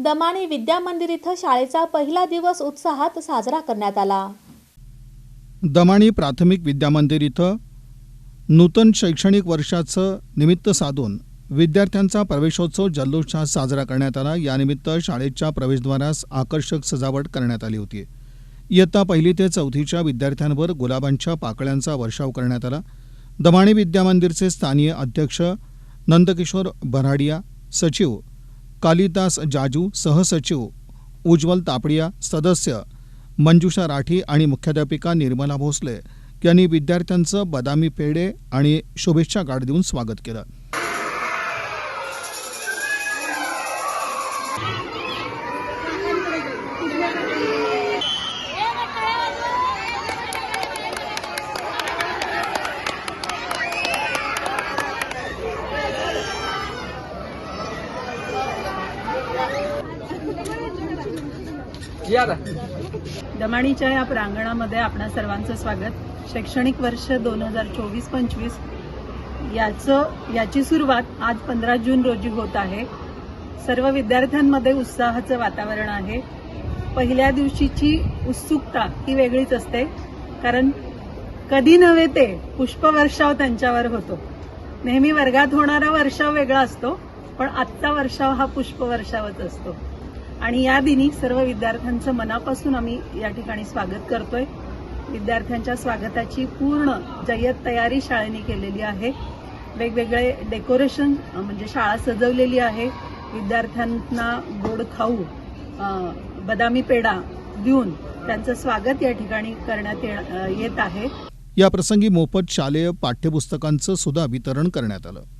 दमाणी विद्या मंदिर इथं शाळेचा पहिला दिवस उत्साहात साजरा करण्यात आला. दमाणी प्राथमिक विद्यामंदिर इथं नूतन शैक्षणिक वर्षाचं निमित्त साधून विद्यार्थ्यांचा प्रवेशोत्सव जल्लोषात साजरा करण्यात आला. यानिमित्त शाळेच्या प्रवेशद्वारास आकर्षक सजावट करण्यात आली होती. इयत्ता पहिली ते चौथीच्या विद्यार्थ्यांवर गुलाबांच्या पाकळ्यांचा वर्षाव करण्यात आला. दमाणी विद्यामंदिरचे स्थानीय अध्यक्ष नंदकिशोर भराडिया सचिव कालिदास जाजू सहसचिव उज्ज्वल तापडिया सदस्य मंजुषा राठी आणि मुख्याध्यापिका निर्मला भोसले यांनी विद्यार्थ्यांचं बदामी पेढे आणि शुभेच्छा कार्ड देऊन स्वागत केलं. दमाणीच्या या प्रांगणामध्ये आपणा सर्वांचं स्वागत. शैक्षणिक वर्ष दोन हजार चोवीस पंचवीस याचं याची सुरुवात आज पंधरा जून रोजी होत आहे. सर्व विद्यार्थ्यांमध्ये उत्साहाचं वातावरण आहे. पहिल्या दिवशीची उत्सुकता ही वेगळीच असते कारण कधी नव्हे ते पुष्पवर्षाव त्यांच्यावर होतो. नेहमी वर्गात होणारा वर्षाव वेगळा असतो पण आजचा वर्षाव हा पुष्पवर्षावच असतो. आणि या दिनी सर्व विद्यार्थ्यांचं मनापासून आम्ही या ठिकाणी स्वागत करतोय. विद्यार्थ्यांच्या स्वागताची पूर्ण जय्यत तयारी शाळेने केलेली आहे. वेगवेगळे डेकोरेशन म्हणजे शाळा सजवलेली आहे. विद्यार्थ्यांना गोड खाऊ बदामी पेढा देऊन त्यांचं स्वागत या ठिकाणी करण्यात ये- येत आहे. या प्रसंगी मोफत शालेय पाठ्यपुस्तकांचं सुद्धा वितरण करण्यात आलं.